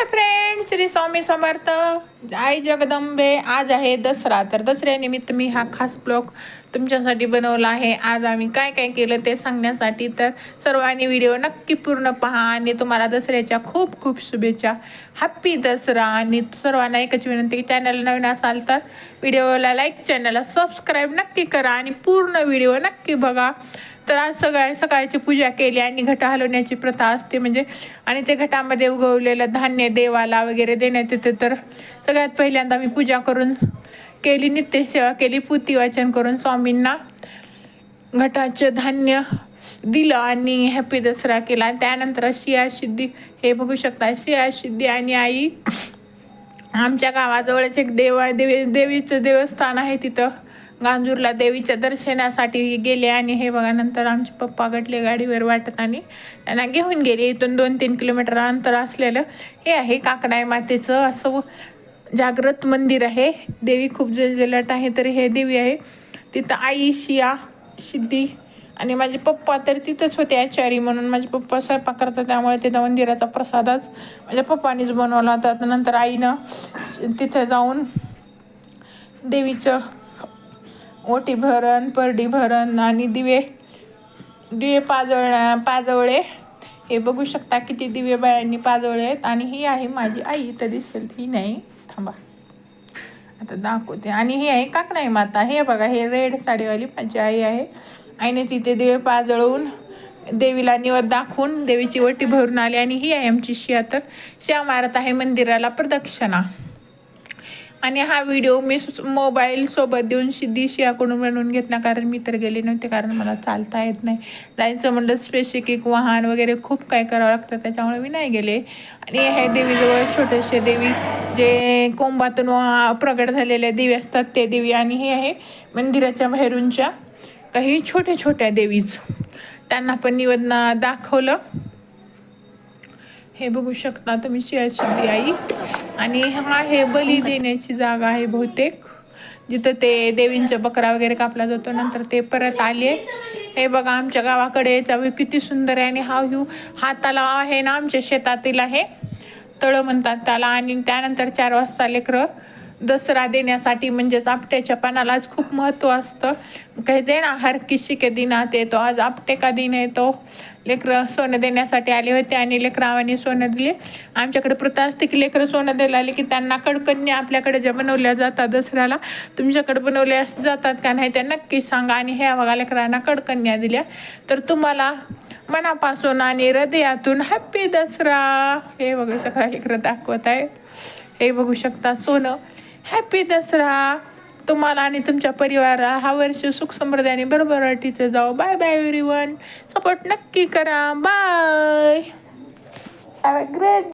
Hello friend Shri Swami Samarth. आई जगदंबे. आज आहे दसरा. तर दसऱ्यानिमित्त मी हा खास ब्लॉग तुमच्यासाठी बनवला आहे. आज आम्ही काय काय केलं ते सांगण्यासाठी तर सर्वांनी व्हिडिओ नक्की पूर्ण पहा आणि तुम्हाला दसऱ्याच्या खूप खूप शुभेच्छा. हॅप्पी दसरा. आणि सर्वांना एकच विनंती की चॅनल नवीन असाल तर व्हिडिओला लाईक चॅनलला सबस्क्राईब नक्की करा आणि पूर्ण व्हिडिओ नक्की बघा. तर आज सगळ्या सकाळची पूजा केली आणि घट हलवण्याची प्रथा असते म्हणजे आणि ते घटामध्ये उगवलेलं धान्य देवाला वगैरे देण्यात येते. तर सगळ्यात पहिल्यांदा मी पूजा करून केली नित्यसेवा केली पुती वाचन करून स्वामींना घटाचं धान्य दिलं आणि हॅपी दसरा केला. त्यानंतर शिया सिद्धी हे बघू शकता शिया सिद्धी आणि आई आमच्या गावाजवळच एक देवा देवी देवीचं देवस्थान आहे तिथं. गांजूरला देवीच्या दर्शनासाठी गेले आणि हे बघा नंतर आमचे पप्पा गटले गाडीवर वाटत आणि त्यांना घेऊन गेले. इथून दोन तीन किलोमीटर अंतर असलेलं हे आहे काकडाय मातेचं असं जागृत मंदिर आहे. देवी खूप जलजलाट आहे तर हे देवी आहे. तिथं आई शिया सिद्धी आणि माझे पप्पा तर तिथंच होते आचारी म्हणून. माझे पप्पा स्वयंपाक करतात त्यामुळे तिथं मंदिराचा प्रसादच माझ्या पप्पानीच बनवला होता. नंतर आईनं तिथं जाऊन देवीचं ओटी भरण परडी भरण आणि दिवे. दिवे पाजवण्या पाजवळे. हे बघू शकता किती दिवे बायांनी पाजवळे आहेत. आणि ही आहे माझी आई. इथं दिसेल. ही नाही. थांबा. आता दाखवते. आणि ही आहे काकणाई माता. हे बघा हे रेड साडीवाली माझी आई आहे. आईने तिथे दिवे पाजळून देवीला निवद दाखवून देवीची वटी भरून आली. आणि ही आहे आमची शिया तर शिया मारत आहे मंदिराला प्रदक्षिणा. आणि हा व्हिडिओ मी मोबाईल सोबत देऊन सिद्धी शियाकडून बनवून घेतला कारण मी तर गेले नव्हते कारण मला चालता येत नाही. जायचं म्हणलं स्पेसिफिक वाहन वगैरे खूप काय करावं लागतं त्याच्यामुळे मी नाही गेले. आणि हे देवीजवळ छोटेसे देवी जे कोंबातून वा- प्रगट झालेल्या देवी असतात ते देवी आणि हे आहे मंदिराच्या बाहेरूनच्या काही छोट्या छोट्या देवीज. त्यांना पण निवेदना दाखवलं. हे बघू शकता तुम्ही सिद्धी आई. आणि हा हे बली देण्याची जागा आहे बहुतेक. जिथं ते देवींचा बकरा वगैरे कापला जातो. नंतर ते परत आले. हे बघा आमच्या गावाकडे त्यावेळी किती सुंदर आहे आणि हा व्ह्यू हा तलाव आहे ना आमच्या शेतातील आहे. तळं म्हणतात त्याला. आणि त्यानंतर चार वाजता लेकरं दसरा देण्यासाठी म्हणजेच आपट्याच्या पानालाच खूप महत्त्व असतं. काही ना हर किसी के दिनात येतो आज आपटे का दिन येतो. लेकरं सोनं देण्यासाठी आले होते आणि लेकरावानी सोनं दिले. आमच्याकडे प्रथा असते की लेकरं सोनं द्यायला आले की त्यांना कडकन्या आपल्याकडे ज्या बनवल्या जातात दसऱ्याला तुमच्याकडे बनवल्या जातात का नाही त्या नक्की सांगा. आणि ह्या बघा लेकरांना कडकन्या दिल्या. तर तुम्हाला मनापासून आणि हृदयातून हॅप्पी दसरा. हे बघू शकता लेकरं दाखवत आहेत हे बघू शकता सोनं. हॅपी दसरा. तुम्हाला आणि तुमच्या परिवाराला हा वर्ष सुख समृद्धी बरोबर तिथे जाऊ bye bye everyone support नक्की करा. Bye have a great